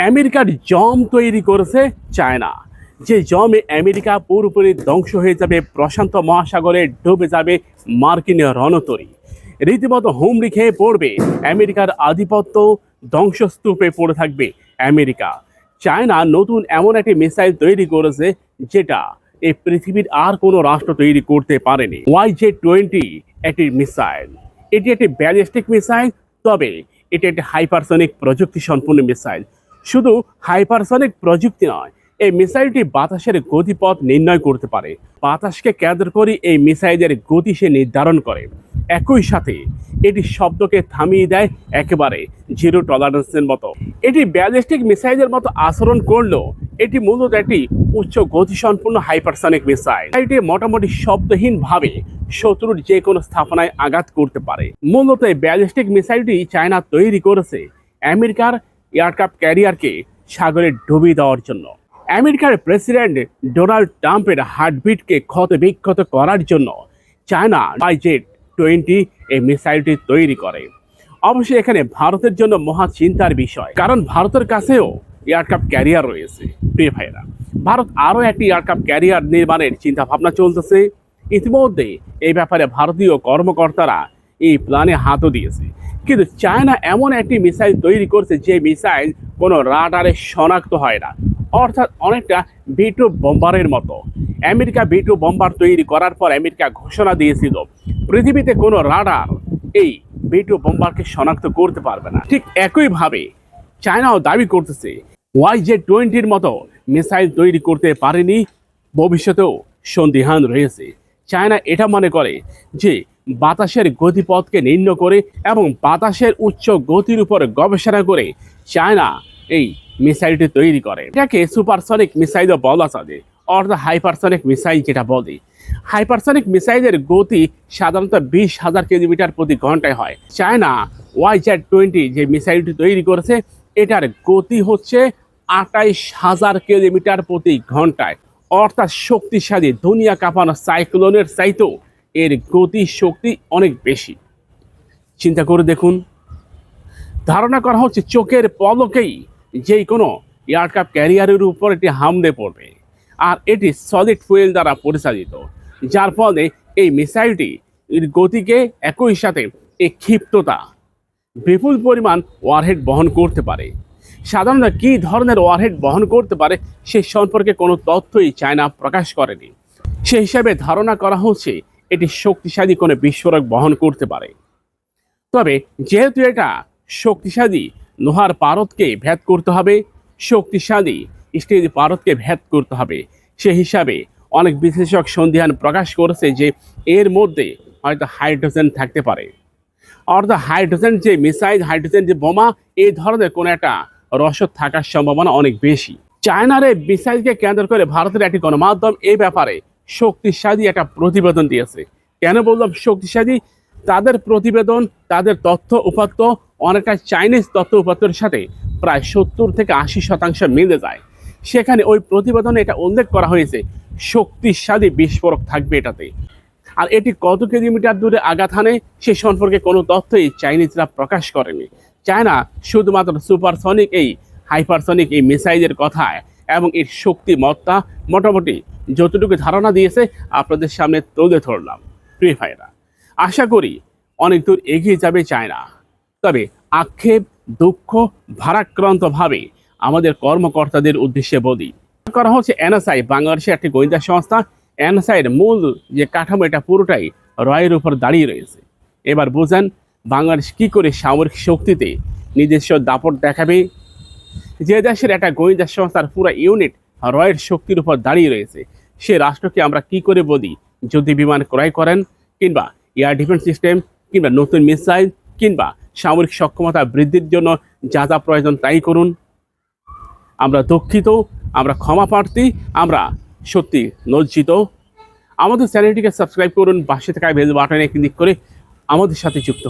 আমেরিকার জম তৈরি করেছে চায়না। যে জমে আমেরিকা পুরোপুরি ধ্বংস হয়ে যাবে, প্রশান্ত মহাসাগরে ডুবে যাবে মার্কিন রণতরী। রীতিমতো হুমড়ি খেয়ে পড়বে, আমেরিকার আধিপত্য ধ্বংসস্তূপে পড়ে থাকবে আমেরিকা। চায়না নতুন এমন একটি মিসাইল তৈরি করেছে, যেটা এই পৃথিবীর আর কোনো রাষ্ট্র তৈরি করতে পারেনি। ওয়াই জে টোয়েন্টি একটি মিসাইল। এটি একটি ব্যালিস্টিক মিসাইল, তবে এটি একটি হাইপারসনিক প্রযুক্তি সম্পন্ন মিসাইল। শুধু হাইপারসনিক প্রযুক্তি নয়, এই মিসাইলটি বাতাসের গতিপথ নির্ণয় করতে পারে। বাতাসকে কেন্দ্র করে এই মিসাইলের গতি সে নির্ধারণ করে। একই সাথে এটি শব্দকে থামিয়ে দেয় একেবারে জিরো টলারেন্সের মতো। এটি ব্যালিস্টিক মিসাইলের মতো আচরণ করলেও এটি মূলত একটি উচ্চ গতিসম্পন্ন হাইপারসনিক মিসাইল। এটি মোটামুটি শব্দহীনভাবে শত্রুর যে কোনো স্থাপনায় আঘাত করতে পারে। মূলত ব্যালিস্টিক মিসাইলটি চায়না তৈরি করেছে। আমেরিকার এয়ারক্রাফট ক্যারিয়ারকে সাগরে ডুবিয়ে দেওয়ার জন্য। আমেরিকার প্রেসিডেন্ট ডোনাল্ড ট্রাম্পের হার্টবিটকে ক্ষত বিক্ষত করার জন্য চায়না বাইজেট টোয়েন্টি এই মিসাইলটি তৈরি করে। অবশ্যই এখানে ভারতের জন্য মহা চিন্তার বিষয়, কারণ ভারতের কাছেও এয়ারক্রাফট ক্যারিয়ার রয়েছে, প্রিয় ভাইরা ভারত আরও একটি এয়ারক্রাফট ক্যারিয়ার নির্মাণের চিন্তা ভাবনা চলতেছে। ইতিমধ্যে এই ব্যাপারে ভারতীয় কর্মকর্তারা এই প্ল্যানে হাতও দিয়েছে। কিন্তু চায়না এমন একটি মিসাইল তৈরি করছে যে মিসাইল কোনো রাডারে শনাক্ত হয় না। অর্থাৎ অনেকটা বিটু বোম্বারের মতো। আমেরিকা বিটু বোম্বার তৈরি করার পর আমেরিকা ঘোষণা দিয়েছিল, পৃথিবীতে কোনো রাডার এই বিটু বোম্বারকে শনাক্ত করতে পারবে না। ঠিক একইভাবে চায়নাও দাবি করতেছে ওয়াই জে টোয়েন্টির মতো মিসাইল তৈরি করতে পারেনি, ভবিষ্যতেও সন্দিহান রয়েছে। চায়না এটা মনে করে যে বাতাসের গতিপথকে নির্ণয় করে এবং বাতাসের উচ্চ গতির উপর গবেষণা করে চায়না এই মিসাইলটি তৈরি করে। এটাকে সুপারসনিক মিসাইলও বলা চলে, অর্থাৎ হাইপারসনিক মিসাইল যেটা বলে। হাইপারসনিক মিসাইলের গতি সাধারণত বিশ হাজার কিলোমিটার প্রতি ঘন্টায় হয়। চায়না ওয়াই জ্যাট টোয়েন্টি যে মিসাইলটি তৈরি করেছে, এটার গতি হচ্ছে আটাইশ হাজার কিলোমিটার প্রতি ঘন্টায়, অর্থাৎ শক্তিশালী দুনিয়া কাঁপানো সাইক্লোনের চাইতেও এর গতি শক্তি অনেক বেশি। চিন্তা করে দেখুন। ধারণা করা হচ্ছে চোখের পলকেই যেই কোনো এয়ারক্রাফট ক্যারিয়ারের উপর এটি হামলে পড়বে আর এটি সলিড ফুয়েল দ্বারা পরিচালিত, যার ফলে এই মিসাইলটি এর গতিকে একই সাথে এই ক্ষিপ্ততা, বিপুল পরিমাণ ওয়ারহেড বহন করতে পারে। সাধারণত কী ধরনের ওয়ারহেড বহন করতে পারে সে সম্পর্কে কোনো তথ্যই চায়না প্রকাশ করেনি। সে হিসাবে ধারণা করা হচ্ছে এটি শক্তিশালী কোনো বিস্ফোরক বহন করতে পারে। তবে যেহেতু এটা শক্তিশালী, লোহার পারদকে ভেদ করতে হবে, শক্তিশালী স্টিল পারদকে ভেদ করতে হবে। সে হিসাবে অনেক বিশ্লেষক সন্ধিহান প্রকাশ করেছে যে এর মধ্যে হয়তো হাইড্রোজেন থাকতে পারে। অর্থাৎ হাইড্রোজেন যে মিসাইল, হাইড্রোজেন যে বোমা এই ধরনের কোনো একটা রসদ থাকার সম্ভাবনা অনেক বেশি। চায়নার এই মিসাইলকে কেন্দ্র করে ভারতের একটি গণমাধ্যম এই ব্যাপারে শক্তিশালী একটা প্রতিবেদন দিয়েছে। কেন বললাম শক্তিশালী? তাদের প্রতিবেদন, তাদের তথ্য উপাত্ত, অনেকটা চাইনিজ তথ্য উপাত্তর সাথে প্রায় সত্তর থেকে আশি শতাংশ মিলে যায়। সেখানে ওই প্রতিবেদনে এটা উল্লেখ করা হয়েছে, শক্তিশালী বিস্ফোরক থাকবে এটাতে। আর এটি কত কিলোমিটার দূরে আঘাত হানে, সে সম্পর্কে কোনো তথ্যই চাইনিজরা প্রকাশ করেনি। চায়না শুধুমাত্র সুপারসনিক এই হাইপারসনিক এই মিসাইলের কথায় এবং এর শক্তিমত্তা মোটামুটি যতটুকু ধারণা দিয়েছে আপনাদের সামনে তুলে ধরলাম। প্রিয় ভাইরা আশা করি অনেক দূর এগিয়ে যাবে চায়না। তবে আক্ষেপ, দুঃখ ভারাক্রান্তভাবে আমাদের কর্মকর্তাদের উদ্দেশ্যে বলি, করা হচ্ছে এনএসআই, বাংলাদেশের একটি গোয়েন্দা সংস্থা। এনএসআইয়ের মূল যে কাঠামো, এটা পুরোটাই রয়ের উপর দাঁড়িয়ে রয়েছে। এবার বুঝেন বাংলাদেশ কি করে সামরিক শক্তিতে নিজস্ব দাপট দেখাবে যে দেশের একটা গোয়েন্দা সংস্থার পুরো ইউনিট রয়ের শক্তির উপর দাঁড়িয়ে রয়েছে, সে রাষ্ট্রকে আমরা কি করে বলি? যদি বিমান ক্রয় করেন, কিংবা এয়ার ডিফেন্স সিস্টেম কিংবা নতুন মিসাইল কিংবা সামরিক সক্ষমতা বৃদ্ধির জন্য যা যা প্রয়োজন তাই করুন। আমরা দুঃখিত, আমরা ক্ষমা প্রার্থী, আমরা সত্যি লজ্জিত। আমাদের চ্যানেলটিকে সাবস্ক্রাইব করুন, পাশে থাকা বেল বাটনে ক্লিক করে আমাদের সাথে যুক্ত